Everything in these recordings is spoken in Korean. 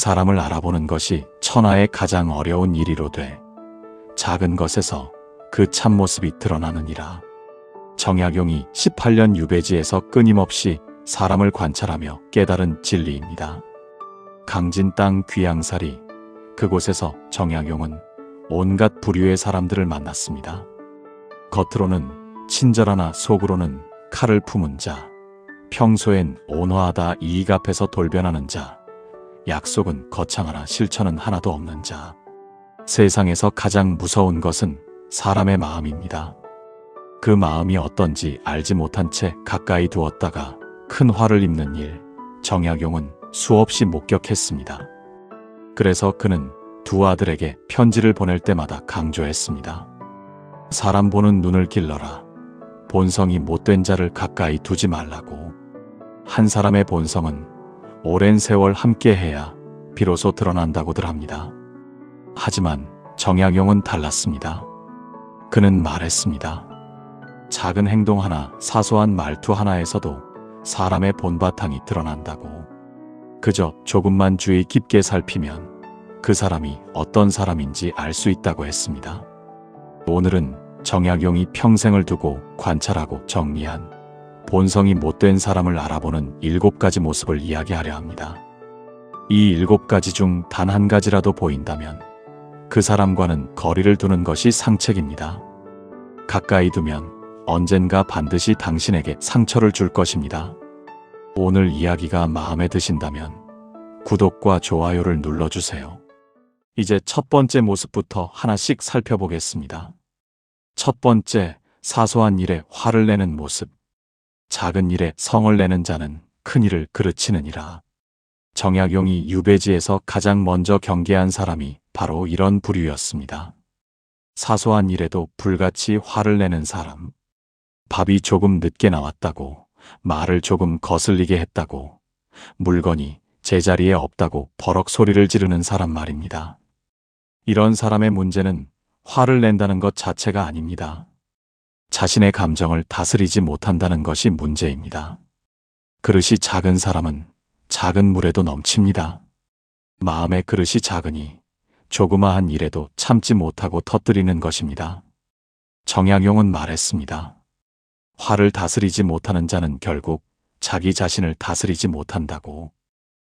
사람을 알아보는 것이 천하의 가장 어려운 일이로돼 작은 것에서 그 참모습이 드러나느니라. 정약용이 18년 유배지에서 끊임없이 사람을 관찰하며 깨달은 진리입니다. 강진 땅 귀양살이 그곳에서 정약용은 온갖 부류의 사람들을 만났습니다. 겉으로는 친절하나 속으로는 칼을 품은 자, 평소엔 온화하다 이익 앞에서 돌변하는 자, 약속은 거창하나 실천은 하나도 없는 자. 세상에서 가장 무서운 것은 사람의 마음입니다. 그 마음이 어떤지 알지 못한 채 가까이 두었다가 큰 화를 입는 일, 정약용은 수없이 목격했습니다. 그래서 그는 두 아들에게 편지를 보낼 때마다 강조했습니다. 사람 보는 눈을 길러라. 본성이 못된 자를 가까이 두지 말라고. 한 사람의 본성은 오랜 세월 함께해야 비로소 드러난다고들 합니다. 하지만 정약용은 달랐습니다. 그는 말했습니다. 작은 행동 하나, 사소한 말투 하나에서도 사람의 본바탕이 드러난다고. 그저 조금만 주의 깊게 살피면 그 사람이 어떤 사람인지 알 수 있다고 했습니다. 오늘은 정약용이 평생을 두고 관찰하고 정리한 본성이 못된 사람을 알아보는 일곱 가지 모습을 이야기하려 합니다. 이 일곱 가지 중 단 한 가지라도 보인다면 그 사람과는 거리를 두는 것이 상책입니다. 가까이 두면 언젠가 반드시 당신에게 상처를 줄 것입니다. 오늘 이야기가 마음에 드신다면 구독과 좋아요를 눌러주세요. 이제 첫 번째 모습부터 하나씩 살펴보겠습니다. 첫 번째, 사소한 일에 화를 내는 모습. 작은 일에 성을 내는 자는 큰 일을 그르치느니라. 정약용이 유배지에서 가장 먼저 경계한 사람이 바로 이런 부류였습니다. 사소한 일에도 불같이 화를 내는 사람. 밥이 조금 늦게 나왔다고, 말을 조금 거슬리게 했다고, 물건이 제자리에 없다고 버럭 소리를 지르는 사람 말입니다. 이런 사람의 문제는 화를 낸다는 것 자체가 아닙니다. 자신의 감정을 다스리지 못한다는 것이 문제입니다. 그릇이 작은 사람은 작은 물에도 넘칩니다. 마음의 그릇이 작으니 조그마한 일에도 참지 못하고 터뜨리는 것입니다. 정약용은 말했습니다. 화를 다스리지 못하는 자는 결국 자기 자신을 다스리지 못한다고.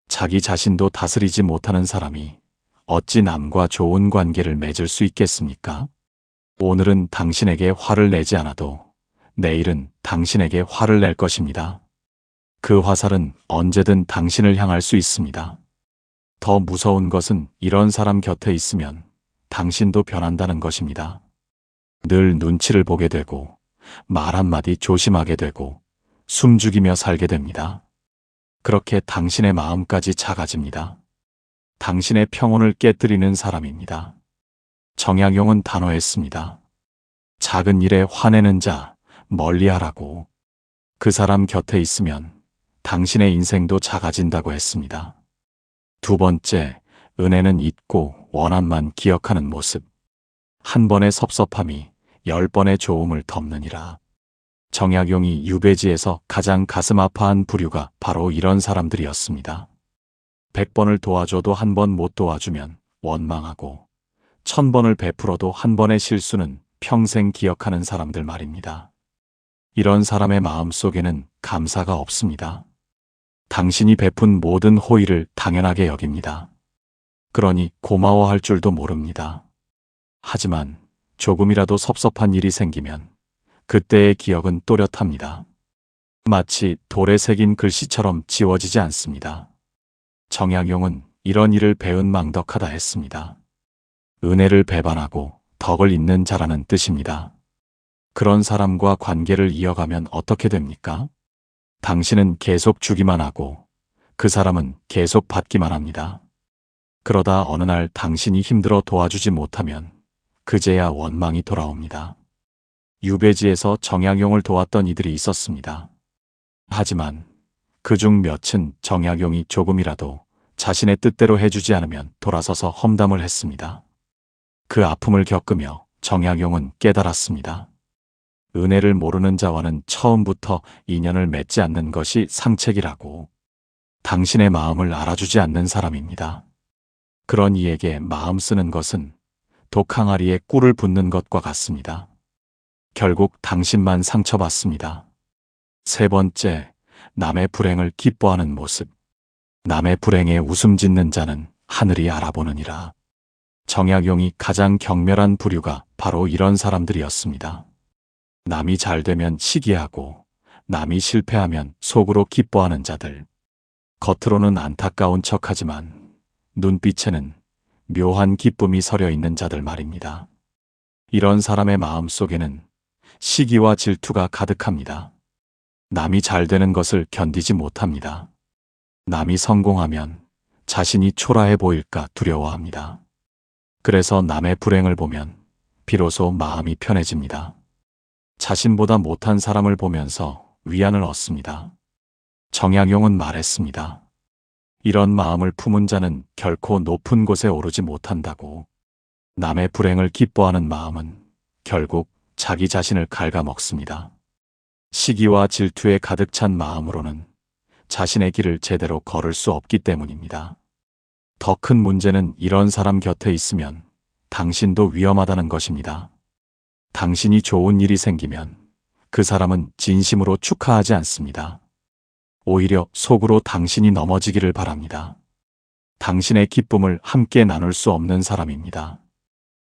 자기 자신도 다스리지 못하는 사람이 어찌 남과 좋은 관계를 맺을 수 있겠습니까? 오늘은 당신에게 화를 내지 않아도 내일은 당신에게 화를 낼 것입니다. 그 화살은 언제든 당신을 향할 수 있습니다. 더 무서운 것은 이런 사람 곁에 있으면 당신도 변한다는 것입니다. 늘 눈치를 보게 되고 말 한마디 조심하게 되고 숨죽이며 살게 됩니다. 그렇게 당신의 마음까지 작아집니다. 당신의 평온을 깨뜨리는 사람입니다. 정약용은 단호했습니다. 작은 일에 화내는 자 멀리하라고. 그 사람 곁에 있으면 당신의 인생도 작아진다고 했습니다. 두 번째, 은혜는 잊고 원한만 기억하는 모습. 한 번의 섭섭함이 열 번의 좋음을 덮느니라. 정약용이 유배지에서 가장 가슴 아파한 부류가 바로 이런 사람들이었습니다. 백 번을 도와줘도 한 번 못 도와주면 원망하고, 천 번을 베풀어도 한 번의 실수는 평생 기억하는 사람들 말입니다. 이런 사람의 마음 속에는 감사가 없습니다. 당신이 베푼 모든 호의를 당연하게 여깁니다. 그러니 고마워할 줄도 모릅니다. 하지만 조금이라도 섭섭한 일이 생기면 그때의 기억은 또렷합니다. 마치 돌에 새긴 글씨처럼 지워지지 않습니다. 정약용은 이런 일을 배은 망덕하다 했습니다. 은혜를 배반하고 덕을 잇는 자라는 뜻입니다. 그런 사람과 관계를 이어가면 어떻게 됩니까? 당신은 계속 주기만 하고 그 사람은 계속 받기만 합니다. 그러다 어느 날 당신이 힘들어 도와주지 못하면 그제야 원망이 돌아옵니다. 유배지에서 정약용을 도왔던 이들이 있었습니다. 하지만 그 중 몇은 정약용이 조금이라도 자신의 뜻대로 해주지 않으면 돌아서서 험담을 했습니다. 그 아픔을 겪으며 정약용은 깨달았습니다. 은혜를 모르는 자와는 처음부터 인연을 맺지 않는 것이 상책이라고. 당신의 마음을 알아주지 않는 사람입니다. 그런 이에게 마음 쓰는 것은 독항아리에 꿀을 붓는 것과 같습니다. 결국 당신만 상처받습니다. 세 번째, 남의 불행을 기뻐하는 모습. 남의 불행에 웃음 짓는 자는 하늘이 알아보느니라. 정약용이 가장 경멸한 부류가 바로 이런 사람들이었습니다. 남이 잘 되면 시기하고 남이 실패하면 속으로 기뻐하는 자들. 겉으로는 안타까운 척하지만 눈빛에는 묘한 기쁨이 서려 있는 자들 말입니다. 이런 사람의 마음 속에는 시기와 질투가 가득합니다. 남이 잘 되는 것을 견디지 못합니다. 남이 성공하면 자신이 초라해 보일까 두려워합니다. 그래서 남의 불행을 보면 비로소 마음이 편해집니다. 자신보다 못한 사람을 보면서 위안을 얻습니다. 정약용은 말했습니다. 이런 마음을 품은 자는 결코 높은 곳에 오르지 못한다고. 남의 불행을 기뻐하는 마음은 결국 자기 자신을 갉아먹습니다. 시기와 질투에 가득 찬 마음으로는 자신의 길을 제대로 걸을 수 없기 때문입니다. 더 큰 문제는 이런 사람 곁에 있으면 당신도 위험하다는 것입니다. 당신이 좋은 일이 생기면 그 사람은 진심으로 축하하지 않습니다. 오히려 속으로 당신이 넘어지기를 바랍니다. 당신의 기쁨을 함께 나눌 수 없는 사람입니다.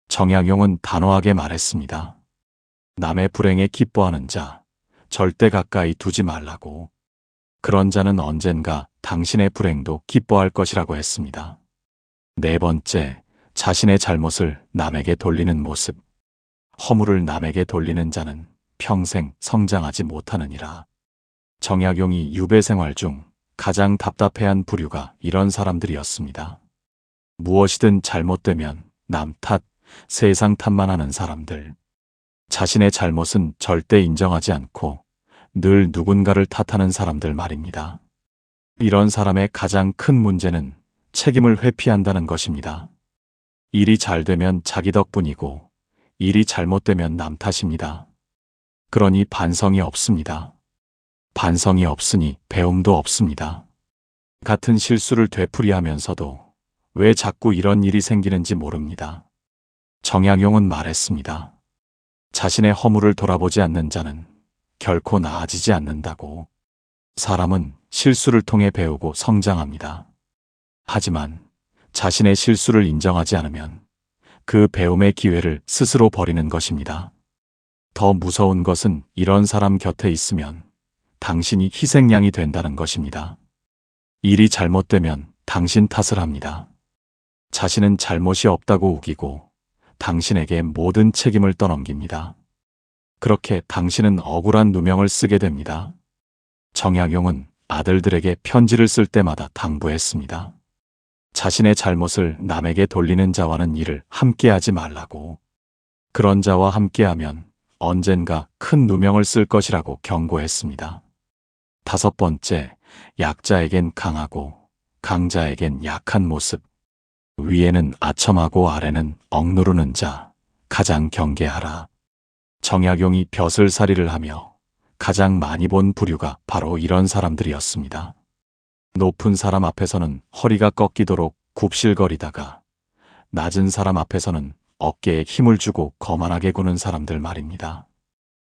정약용은 단호하게 말했습니다. 남의 불행에 기뻐하는 자, 절대 가까이 두지 말라고. 그런 자는 언젠가 당신의 불행도 기뻐할 것이라고 했습니다. 네 번째, 자신의 잘못을 남에게 돌리는 모습. 허물을 남에게 돌리는 자는 평생 성장하지 못하느니라. 정약용이 유배 생활 중 가장 답답해한 부류가 이런 사람들이었습니다. 무엇이든 잘못되면 남 탓, 세상 탓만 하는 사람들. 자신의 잘못은 절대 인정하지 않고 늘 누군가를 탓하는 사람들 말입니다. 이런 사람의 가장 큰 문제는 책임을 회피한다는 것입니다. 일이 잘 되면 자기 덕분이고 일이 잘못되면 남 탓입니다. 그러니 반성이 없습니다. 반성이 없으니 배움도 없습니다. 같은 실수를 되풀이하면서도 왜 자꾸 이런 일이 생기는지 모릅니다. 정약용은 말했습니다. 자신의 허물을 돌아보지 않는 자는 결코 나아지지 않는다고. 사람은 실수를 통해 배우고 성장합니다. 하지만 자신의 실수를 인정하지 않으면 그 배움의 기회를 스스로 버리는 것입니다. 더 무서운 것은 이런 사람 곁에 있으면 당신이 희생양이 된다는 것입니다. 일이 잘못되면 당신 탓을 합니다. 자신은 잘못이 없다고 우기고 당신에게 모든 책임을 떠넘깁니다. 그렇게 당신은 억울한 누명을 쓰게 됩니다. 정약용은 아들들에게 편지를 쓸 때마다 당부했습니다. 자신의 잘못을 남에게 돌리는 자와는 일을 함께하지 말라고. 그런 자와 함께하면 언젠가 큰 누명을 쓸 것이라고 경고했습니다. 다섯 번째, 약자에겐 강하고 강자에겐 약한 모습. 위에는 아첨하고 아래는 억누르는 자, 가장 경계하라. 정약용이 벼슬살이를 하며 가장 많이 본 부류가 바로 이런 사람들이었습니다. 높은 사람 앞에서는 허리가 꺾이도록 굽실거리다가 낮은 사람 앞에서는 어깨에 힘을 주고 거만하게 구는 사람들 말입니다.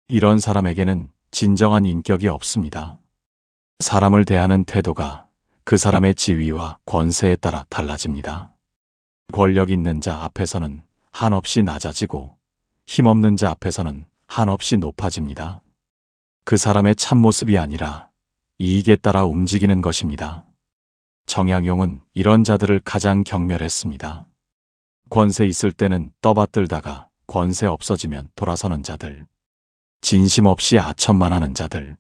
이런 사람에게는 진정한 인격이 없습니다. 사람을 대하는 태도가 그 사람의 지위와 권세에 따라 달라집니다. 권력 있는 자 앞에서는 한없이 낮아지고 힘없는 자 앞에서는 한없이 높아집니다. 그 사람의 참모습이 아니라 이익에 따라 움직이는 것입니다. 정약용은 이런 자들을 가장 경멸했습니다. 권세 있을 때는 떠받들다가 권세 없어지면 돌아서는 자들. 진심 없이 아첨만 하는 자들.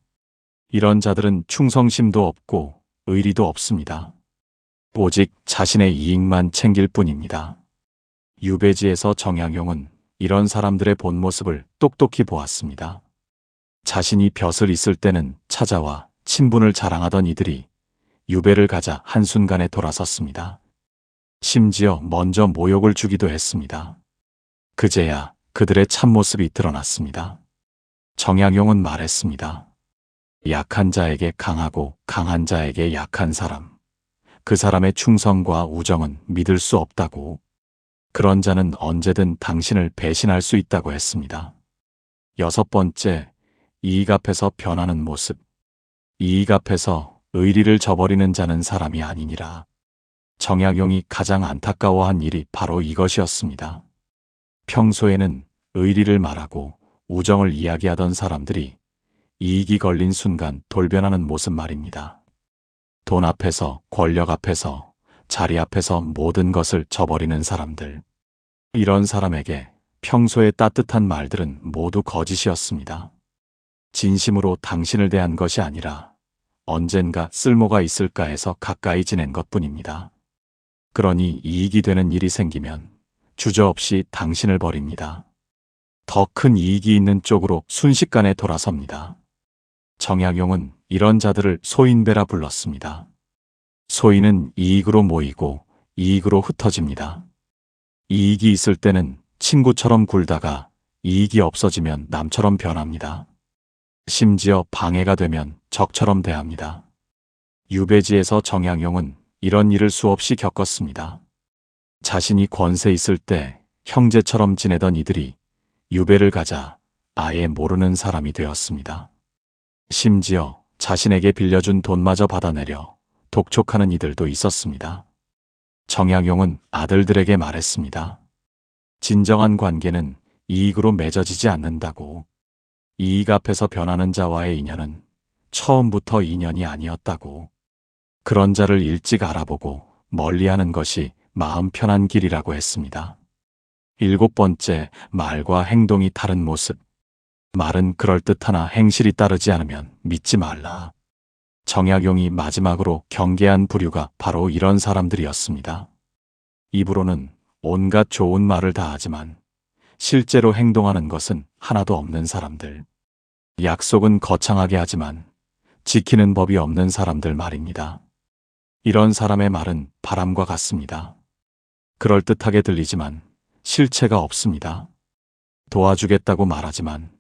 이런 자들은 충성심도 없고 의리도 없습니다. 오직 자신의 이익만 챙길 뿐입니다. 유배지에서 정약용은 이런 사람들의 본 모습을 똑똑히 보았습니다. 자신이 벼슬 있을 때는 찾아와 친분을 자랑하던 이들이 유배를 가자 한순간에 돌아섰습니다. 심지어 먼저 모욕을 주기도 했습니다. 그제야 그들의 참모습이 드러났습니다. 정약용은 말했습니다. 약한 자에게 강하고 강한 자에게 약한 사람. 그 사람의 충성과 우정은 믿을 수 없다고. 그런 자는 언제든 당신을 배신할 수 있다고 했습니다. 여섯 번째, 이익 앞에서 변하는 모습. 이익 앞에서 의리를 저버리는 자는 사람이 아니니라. 정약용이 가장 안타까워한 일이 바로 이것이었습니다. 평소에는 의리를 말하고 우정을 이야기하던 사람들이 이익이 걸린 순간 돌변하는 모습 말입니다. 돈 앞에서, 권력 앞에서, 자리 앞에서 모든 것을 저버리는 사람들. 이런 사람에게 평소에 따뜻한 말들은 모두 거짓이었습니다. 진심으로 당신을 대한 것이 아니라 언젠가 쓸모가 있을까 해서 가까이 지낸 것 뿐입니다. 그러니 이익이 되는 일이 생기면 주저없이 당신을 버립니다. 더 큰 이익이 있는 쪽으로 순식간에 돌아섭니다. 정약용은 이런 자들을 소인배라 불렀습니다. 소인은 이익으로 모이고 이익으로 흩어집니다. 이익이 있을 때는 친구처럼 굴다가 이익이 없어지면 남처럼 변합니다. 심지어 방해가 되면 적처럼 대합니다. 유배지에서 정양용은 이런 일을 수없이 겪었습니다. 자신이 권세 있을 때 형제처럼 지내던 이들이 유배를 가자 아예 모르는 사람이 되었습니다. 심지어 자신에게 빌려준 돈마저 받아내려 독촉하는 이들도 있었습니다. 정약용은 아들들에게 말했습니다. 진정한 관계는 이익으로 맺어지지 않는다고. 이익 앞에서 변하는 자와의 인연은 처음부터 인연이 아니었다고. 그런 자를 일찍 알아보고 멀리하는 것이 마음 편한 길이라고 했습니다. 일곱 번째, 말과 행동이 다른 모습. 말은 그럴듯하나 행실이 따르지 않으면 믿지 말라. 정약용이 마지막으로 경계한 부류가 바로 이런 사람들이었습니다. 입으로는 온갖 좋은 말을 다 하지만 실제로 행동하는 것은 하나도 없는 사람들. 약속은 거창하게 하지만 지키는 법이 없는 사람들 말입니다. 이런 사람의 말은 바람과 같습니다. 그럴듯하게 들리지만 실체가 없습니다. 도와주겠다고 말하지만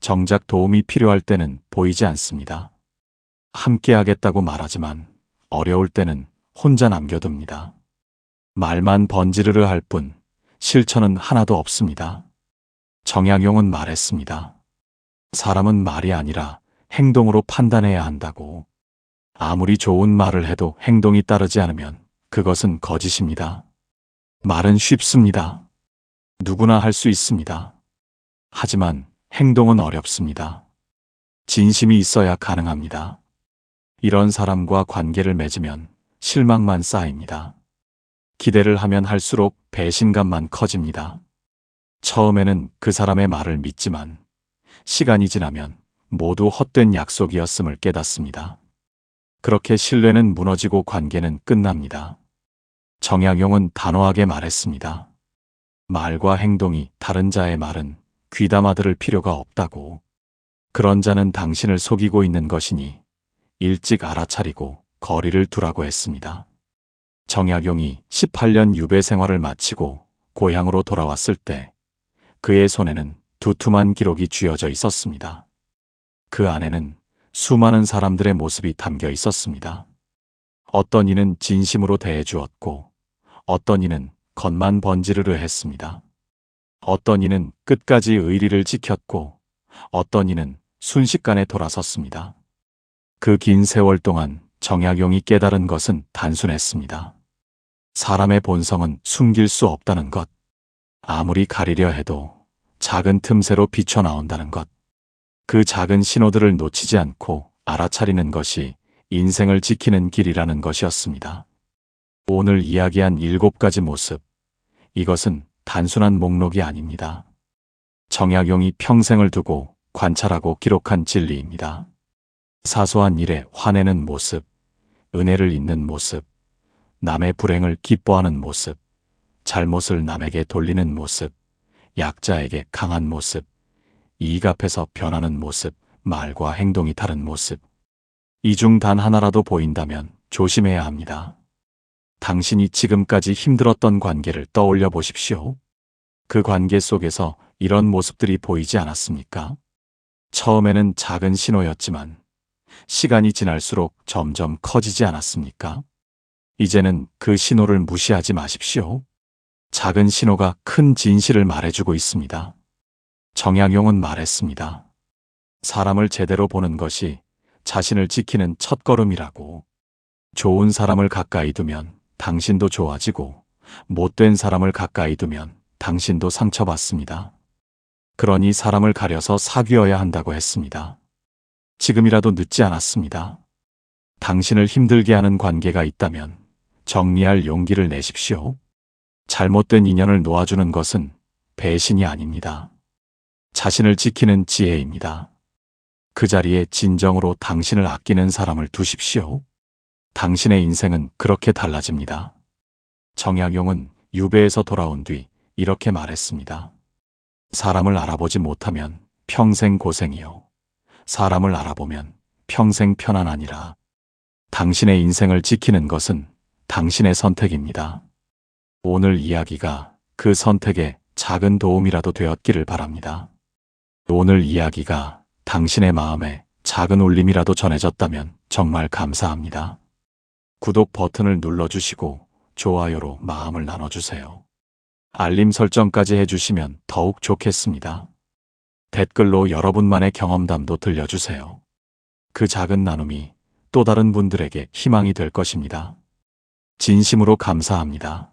정작 도움이 필요할 때는 보이지 않습니다. 함께 하겠다고 말하지만 어려울 때는 혼자 남겨둡니다. 말만 번지르르 할 뿐 실천은 하나도 없습니다. 정약용은 말했습니다. 사람은 말이 아니라 행동으로 판단해야 한다고. 아무리 좋은 말을 해도 행동이 따르지 않으면 그것은 거짓입니다. 말은 쉽습니다. 누구나 할 수 있습니다. 하지만 행동은 어렵습니다. 진심이 있어야 가능합니다. 이런 사람과 관계를 맺으면 실망만 쌓입니다. 기대를 하면 할수록 배신감만 커집니다. 처음에는 그 사람의 말을 믿지만 시간이 지나면 모두 헛된 약속이었음을 깨닫습니다. 그렇게 신뢰는 무너지고 관계는 끝납니다. 정약용은 단호하게 말했습니다. 말과 행동이 다른 자의 말은 귀담아 들을 필요가 없다고. 그런 자는 당신을 속이고 있는 것이니 일찍 알아차리고 거리를 두라고 했습니다. 정약용이 18년 유배 생활을 마치고 고향으로 돌아왔을 때 그의 손에는 두툼한 기록이 쥐어져 있었습니다. 그 안에는 수많은 사람들의 모습이 담겨 있었습니다. 어떤 이는 진심으로 대해 주었고 어떤 이는 겉만 번지르르 했습니다. 어떤 이는 끝까지 의리를 지켰고 어떤 이는 순식간에 돌아섰습니다. 그 긴 세월 동안 정약용이 깨달은 것은 단순했습니다. 사람의 본성은 숨길 수 없다는 것. 아무리 가리려 해도 작은 틈새로 비춰나온다는 것. 그 작은 신호들을 놓치지 않고 알아차리는 것이 인생을 지키는 길이라는 것이었습니다. 오늘 이야기한 일곱 가지 모습. 이것은 단순한 목록이 아닙니다. 정약용이 평생을 두고 관찰하고 기록한 진리입니다. 사소한 일에 화내는 모습, 은혜를 잇는 모습, 남의 불행을 기뻐하는 모습, 잘못을 남에게 돌리는 모습, 약자에게 강한 모습, 이익 앞에서 변하는 모습, 말과 행동이 다른 모습. 이 중 단 하나라도 보인다면 조심해야 합니다. 당신이 지금까지 힘들었던 관계를 떠올려 보십시오. 그 관계 속에서 이런 모습들이 보이지 않았습니까? 처음에는 작은 신호였지만 시간이 지날수록 점점 커지지 않았습니까? 이제는 그 신호를 무시하지 마십시오. 작은 신호가 큰 진실을 말해주고 있습니다. 정약용은 말했습니다. 사람을 제대로 보는 것이 자신을 지키는 첫걸음이라고. 좋은 사람을 가까이 두면 당신도 좋아지고 못된 사람을 가까이 두면 당신도 상처받습니다. 그러니 사람을 가려서 사귀어야 한다고 했습니다. 지금이라도 늦지 않았습니다. 당신을 힘들게 하는 관계가 있다면 정리할 용기를 내십시오. 잘못된 인연을 놓아주는 것은 배신이 아닙니다. 자신을 지키는 지혜입니다. 그 자리에 진정으로 당신을 아끼는 사람을 두십시오. 당신의 인생은 그렇게 달라집니다. 정약용은 유배에서 돌아온 뒤 이렇게 말했습니다. 사람을 알아보지 못하면 평생 고생이요. 사람을 알아보면 평생 편안하니라. 당신의 인생을 지키는 것은 당신의 선택입니다. 오늘 이야기가 그 선택에 작은 도움이라도 되었기를 바랍니다. 오늘 이야기가 당신의 마음에 작은 울림이라도 전해졌다면 정말 감사합니다. 구독 버튼을 눌러주시고 좋아요로 마음을 나눠주세요. 알림 설정까지 해주시면 더욱 좋겠습니다. 댓글로 여러분만의 경험담도 들려주세요. 그 작은 나눔이 또 다른 분들에게 희망이 될 것입니다. 진심으로 감사합니다.